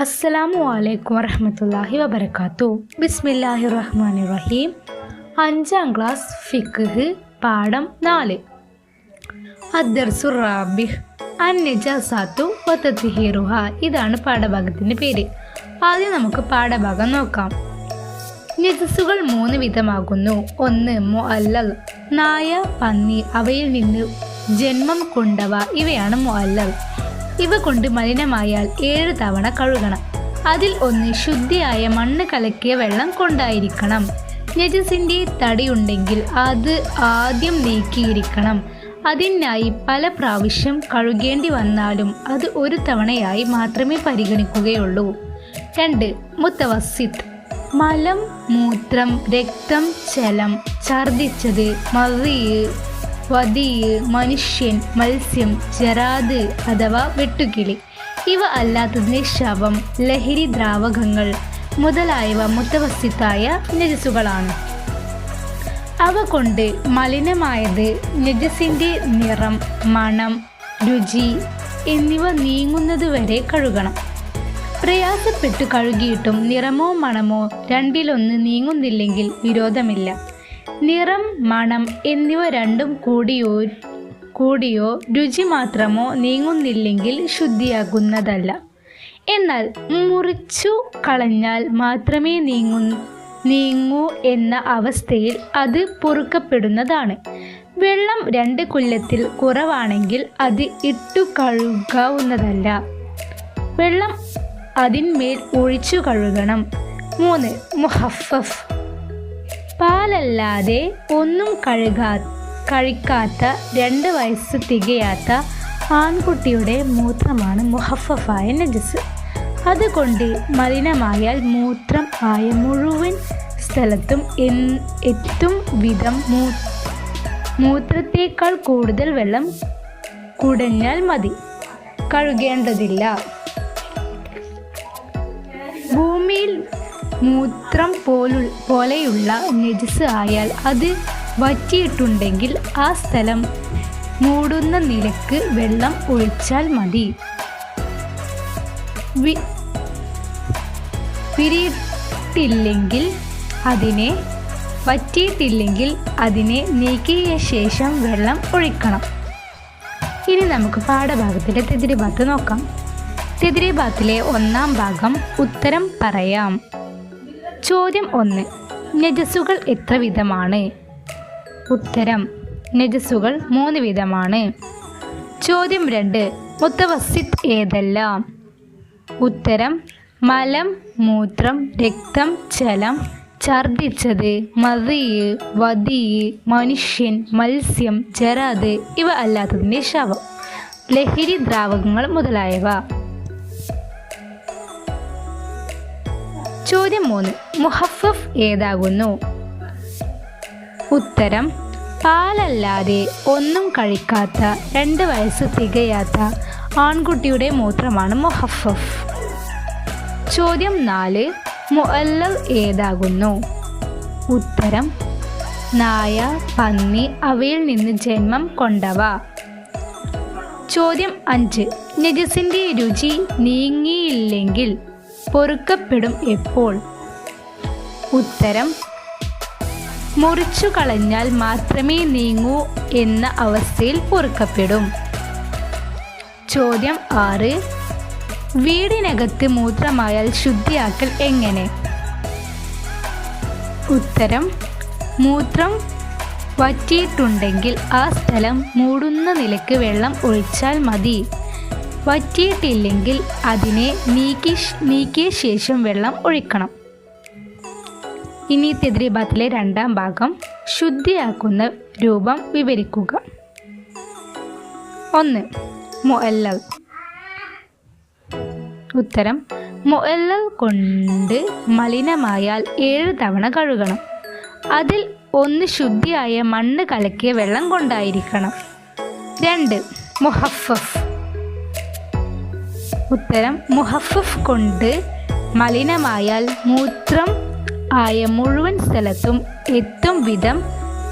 അസ്സലാമു അലൈക്കും വറഹമത്തല്ലാഹി വബർക്കാത്തു ബിസ്മില്ലാഹി റഹ്മാൻ റഹീം അഞ്ചാം ക്ലാസ് ഫിഖ് പാഠം നാല്. അദ്ദർസു ഇതാണ് പാഠഭാഗത്തിന്റെ പേര്. ആദ്യം നമുക്ക് പാഠഭാഗം നോക്കാം. നജസുകൾ മൂന്ന് വിധമാകുന്നു. ഒന്ന് മുഅല്ലൽ നായ പന്നി അവയിൽ നിന്ന് ജന്മം കൊണ്ടവ. ഇവയാണ് മുഅല്ലൽ. ഇവ കൊണ്ട് മലിനമായാൽ ഏഴ് തവണ കഴുകണം. അതിൽ ഒന്ന് ശുദ്ധിയായ മണ്ണ് കലക്കിയ വെള്ളം കൊണ്ടായിരിക്കണം. നജസിന്റെ തടിയുണ്ടെങ്കിൽ അത് ആദ്യം നീക്കിയിരിക്കണം. അതിനായി പല പ്രാവശ്യം കഴുകേണ്ടി വന്നാലും അത് ഒരു തവണയായി മാത്രമേ പരിഗണിക്കുകയുള്ളൂ. രണ്ട് മുത്തവസിത്ത് മലം മൂത്രം രക്തം ചലം ഛർദിച്ചത് മറിയ് വതിയ് മനുഷ്യൻ മത്സ്യം ജരാത് അഥവാ വെട്ടുകിളി ഇവ അല്ലാത്തതിന് ശവം ലഹരി ദ്രാവകങ്ങൾ മുതലായവ മുത്തവസ്യത്തായ നജസുകളാണ് അവ കൊണ്ട് മലിനമായത് നജസിന്റെ നിറം മണം രുചി എന്നിവ നീങ്ങുന്നത് വരെ കഴുകണം. പ്രയാസപ്പെട്ട് കഴുകിയിട്ടും നിറമോ മണമോ രണ്ടിലൊന്ന് നീങ്ങുന്നില്ലെങ്കിൽ വിരോധമില്ല. നിറം മണം എന്നിവ രണ്ടും കൂടിയോ കൂടിയോ രുചി മാത്രമോ നീങ്ങുന്നില്ലെങ്കിൽ ശുദ്ധിയാകുന്നതല്ല. എന്നാൽ മുറിച്ചു കളഞ്ഞാൽ മാത്രമേ നീങ്ങു നീങ്ങൂ എന്ന അവസ്ഥയിൽ അത് പൊറുക്കപ്പെടുന്നതാണ്. വെള്ളം രണ്ട് കുല്ലത്തിൽ കുറവാണെങ്കിൽ അത് ഇട്ടു കഴുകാവുന്നതല്ല. വെള്ളം അതിന്മേൽ ഒഴിച്ചു കഴുകണം. മൂന്ന് മുഹഫഫ്. പാലല്ലാതെ ഒന്നും കഴുകാ കഴിക്കാത്ത രണ്ട് വയസ്സ് തികയാത്ത ആൺകുട്ടിയുടെ മൂത്രമാണ് മുഹഫഫായ നജസ് അതുകൊണ്ട് മലിനമായാൽ മൂത്രം ആയ മുഴുവൻ സ്ഥലത്തും എത്തും വിധം മൂത്രത്തേക്കാൾ കൂടുതൽ വെള്ളം കുടഞ്ഞാൽ മതി. കഴുകേണ്ടതില്ല. ഭൂമിയിൽ മൂത്രം പോലു പോലെയുള്ള നെജസ് ആയാൽ അത് വറ്റിയിട്ടുണ്ടെങ്കിൽ ആ സ്ഥലം മൂടുന്ന നിലയ്ക്ക് വെള്ളം ഒഴിച്ചാൽ മതി. പിരിയിട്ടില്ലെങ്കിൽ അതിനെ വറ്റിയിട്ടില്ലെങ്കിൽ അതിനെ നീക്കിയ ശേഷം വെള്ളം ഒഴിക്കണം. ഇനി നമുക്ക് പാഠഭാഗത്തിലെ തെതിരി ഭാഗത്ത് നോക്കാം. തെതിരി ഭാഗത്തിലെ ഒന്നാം ഭാഗം ഉത്തരം പറയാം. ചോദ്യം ഒന്ന്. നജസുകൾ എത്ര വിധമാണ്? ഉത്തരം നജസുകൾ മൂന്ന് വിധമാണ്. ചോദ്യം രണ്ട് മുത്തവസിത് ഏതെല്ലാം? ഉത്തരം മലം മൂത്രം രക്തം ചലം ഛർദിച്ചത് മതിയ് വതിയ് മനുഷ്യൻ മത്സ്യം ജരാത് ഇവ അല്ലാത്തതിന്റെ ശവം. ലഹരി ദ്രാവകങ്ങൾ മുതലായവ. ചോദ്യം മൂന്ന്. മുഹഫഫ് ഏതാകുന്നു? ഉത്തരം പാലല്ലാതെ ഒന്നും കഴിക്കാത്ത രണ്ട് വയസ്സ് തികയാത്ത ആൺകുട്ടിയുടെ മൂത്രമാണ് മുഹഫഫ്. ചോദ്യം നാല് മുഅല്ലവ് ഏതാകുന്നു? ഉത്തരം നായ പന്നി അവയിൽ നിന്ന് ജന്മം കൊണ്ടവ. ചോദ്യം അഞ്ച് നജസിന്റെ രുചി നീങ്ങിയില്ലെങ്കിൽ പൊറുക്കപ്പെടും എപ്പോൾ? ഉത്തരം മുറിച്ചു കളഞ്ഞാൽ മാത്രമേ നീങ്ങൂ എന്ന അവസ്ഥയിൽ പൊറുക്കപ്പെടും. ചോദ്യം ആറ് വീടിനകത്ത് മൂത്രമായാൽ ശുദ്ധിയാക്കൽ എങ്ങനെ? ഉത്തരം മൂത്രം വറ്റിയിട്ടുണ്ടെങ്കിൽ ആ സ്ഥലം മൂടുന്ന നിലയ്ക്ക് വെള്ളം ഒഴിച്ചാൽ മതി. വറ്റിയിട്ടില്ലെങ്കിൽ അതിനെ നീക്കി നീക്കിയ ശേഷം വെള്ളം ഒഴിക്കണം. ഇനി തെദ്രീബാത്തിലെ രണ്ടാം ഭാഗം ശുദ്ധിയാക്കുന്ന രൂപം വിവരിക്കുക. ഒന്ന് മുഅല്ലൽ. ഉത്തരം മുഅല്ലൽ കൊണ്ട് മലിനമായാൽ ഏഴ് തവണ കഴുകണം. അതിൽ ഒന്ന് ശുദ്ധിയായ മണ്ണ് കലക്കിയ വെള്ളം കൊണ്ടായിരിക്കണം. രണ്ട് മുഹഫഫ്. ഉത്തരം മുഹഫഫ് കൊണ്ട് മലിനമായാൽ മൂത്രം ആയ മുഴുവൻ സ്ഥലത്തും എത്തും വിധം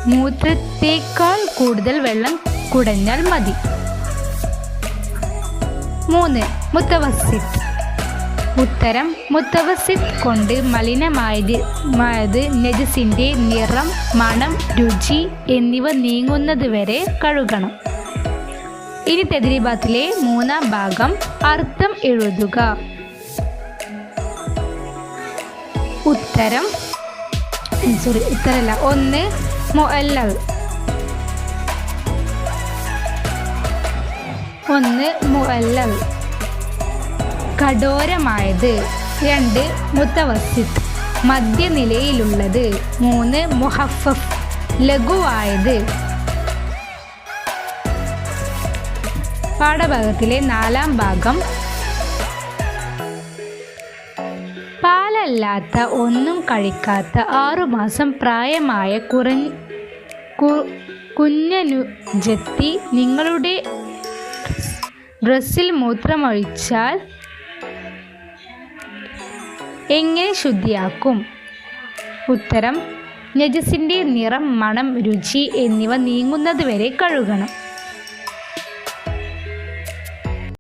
മൂത്രത്തേക്കാൾ കൂടുതൽ വെള്ളം കുടഞ്ഞാൽ മതി. മൂന്ന് മുത്തവസിത്ത് ഉത്തരം മുത്തവസിത് കൊണ്ട് മലിനമായത് മായത് നജസിന്റെ നിറം മണം രുചി എന്നിവ നീങ്ങുന്നത് വരെ കഴുകണം. ഇനി തെദ്രീബാത്തിലെ മൂന്നാം ഭാഗം അർത്ഥം എഴുതുക. ഉത്തരം സോറി ഉത്തരല്ല. ഒന്ന് മുഅല്ലൽ ഒന്ന് മുഅല്ലവ് കഠോരമായത്. രണ്ട് മുത്തവസിത് മധ്യനിലയിലുള്ളത്. മൂന്ന് മുഹഫഫ്. ലഘുവായത്. പാഠഭാഗത്തിലെ നാലാം ഭാഗം. പാലല്ലാത്ത ഒന്നും കഴിക്കാത്ത ആറുമാസം പ്രായമായ കുറ കുഞ്ഞനു കുഞ്ഞനുജത്തി നിങ്ങളുടെ ഡ്രസ്സിൽ മൂത്രമൊഴിച്ചാൽ എങ്ങനെ ശുദ്ധിയാക്കും? ഉത്തരം നജസിന്റെ നിറം മണം രുചി എന്നിവ നീങ്ങുന്നതുവരെ കഴുകണം.